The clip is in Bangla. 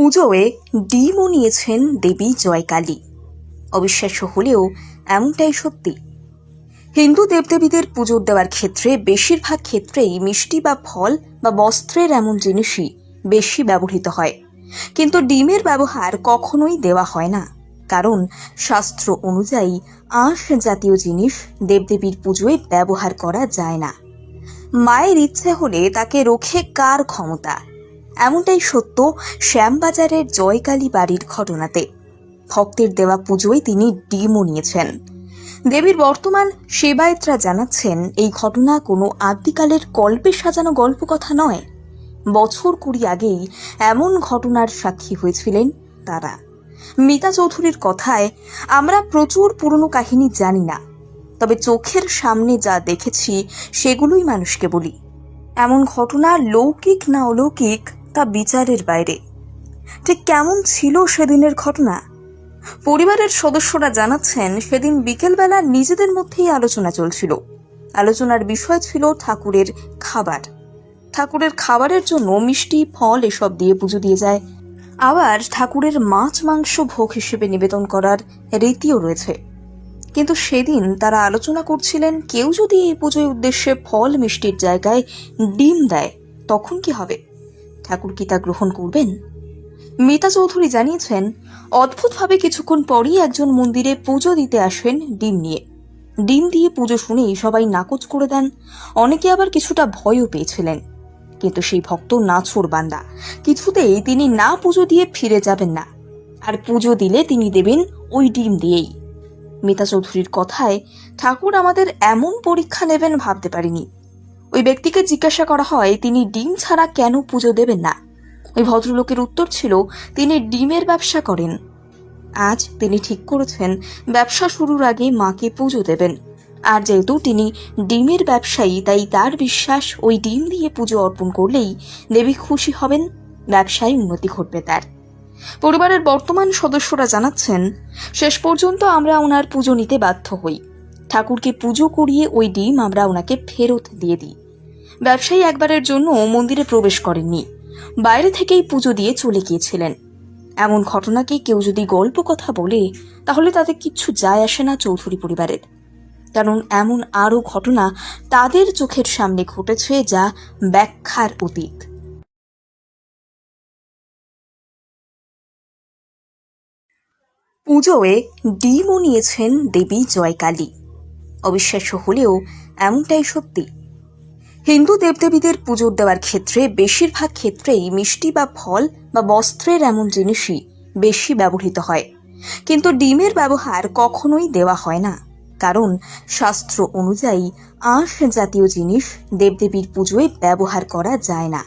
পুজোয় ডিমও নিয়েছেন দেবী জয়কালী। অবিশ্বাস্য হলেও এমনটাই সত্যি। হিন্দু দেবদেবীদের পুজো দেওয়ার ক্ষেত্রে বেশিরভাগ ক্ষেত্রেই মিষ্টি বা ফল বা বস্ত্রের এমন জিনিসই বেশি ব্যবহৃত হয়। কিন্তু ডিমের ব্যবহার কখনোই দেওয়া হয় না। কারণ শাস্ত্র অনুযায়ী আঁশ জাতীয় জিনিস দেবদেবীর পুজোয় ব্যবহার করা যায় না। মায়ের ইচ্ছে হলে তাকে রোখে কার ক্ষমতা? এমনটাই সত্য শ্যামবাজারের জয়কালী বাড়ির ঘটনাতে। ভক্তের দেওয়া পুজোয় তিনি ডিমও নিয়েছেন। দেবীর বর্তমান সেবায়তরা জানাচ্ছেন, এই ঘটনা কোনো আদ্যিকালের গল্পে সাজানো গল্প কথা নয়। বছর কুড়ি আগেই এমন ঘটনার সাক্ষী হয়েছিলেন তারা। মিতা চৌধুরীর কথায়, আমরা প্রচুর পুরনো কাহিনী জানি না, তবে চোখের সামনে যা দেখেছি সেগুলোই মানুষকে বলি। এমন ঘটনা লৌকিক না অলৌকিক তা বিচারের বাইরে। ঠিক কেমন ছিল সেদিনের ঘটনা? পরিবারের সদস্যরা জানাচ্ছেন, সেদিন বিকেলবেলা নিজেদের মধ্যেই আলোচনা চলছিল। আলোচনার বিষয় ছিল ঠাকুরের খাবার। ঠাকুরের খাবারের জন্য মিষ্টি, ফল এসব দিয়ে পুজো দিয়ে যায়। আবার ঠাকুরের মাছ, মাংস ভোগ হিসেবে নিবেদন করার রীতিও রয়েছে। কিন্তু সেদিন তারা আলোচনা করছিলেন, কেউ যদি এই পুজোয় উদ্দেশ্যে ফল মিষ্টির জায়গায় ডিম দেয়, তখন কি হবে? ঠাকুর কি তা গ্রহণ করবেন? মিতা চৌধুরী জানিয়েছেন, অদ্ভুতভাবে কিছুক্ষণ পরই একজন মন্দিরে পুজো দিতে আসেন ডিম নিয়ে। ডিম দিয়ে পুজো শুনেই সবাই নাকচ করে দেন, অনেকে আবার কিছুটা ভয়ও পেয়েছিলেন। কিন্তু সেই ভক্ত নাছোড় বান্দা, কিছুতেই তিনি না পুজো দিয়ে ফিরে যাবেন না। আর পুজো দিলে তিনি দেবেন ওই ডিম দিয়েই। মিতা চৌধুরীর কথায় ঠাকুর আমাদের এমন পরীক্ষা নেবেন ভাবতে পারিনি। ওই ব্যক্তিকে জিজ্ঞাসা করা হয়, তিনি ডিম ছাড়া কেন পুজো দেবেন না? ওই ভদ্রলোকের উত্তর ছিল, তিনি ডিমের ব্যবসা করেন। আজ তিনি ঠিক করেছেন, ব্যবসা শুরুর আগে মাকে পুজো দেবেন। আর যেহেতু তিনি ডিমের ব্যবসায়ী, তাই তার বিশ্বাস ওই ডিম দিয়ে পুজো অর্পণ করলেই দেবী খুশি হবেন, ব্যবসায় উন্নতি ঘটবে তার। পরিবারের বর্তমান সদস্যরা জানাচ্ছেন, শেষ পর্যন্ত আমরা ওনার পুজো নিতে বাধ্য হই। ঠাকুরকে পুজো করিয়ে ওই ডিম আমরা ওনাকে ফেরত দিয়ে দিই। ব্যবসায়ী একবারের জন্য মন্দিরে প্রবেশ করেননি। বাইরে থেকেই পুজো দিয়ে চলে গিয়েছিলেন। এমন ঘটনাকে কেউ যদি গল্প কথা বলে, তাহলে তাতে কিচ্ছু যায় আসে না চৌধুরী পরিবারের। কারণ এমন আরও ঘটনা তাদের চোখের সামনে ঘটেছে যা ব্যাখ্যার অতীত। পুজোয় ডিমও নিয়েছেন দেবী জয়কালী। অবিশ্বাস্য হলেও এমনটাই সত্যি। হিন্দু দেবদেবীদের পুজো দেওয়ার ক্ষেত্রে বেশিরভাগ ক্ষেত্রেই মিষ্টি বা ফল বা বস্ত্রের এমন জিনিসই বেশি ব্যবহৃত হয়। কিন্তু ডিমের ব্যবহার কখনোই দেওয়া হয় না। কারণ শাস্ত্র অনুযায়ী আঁশ জাতীয় জিনিস দেবদেবীর পুজোয় ব্যবহার করা যায় না।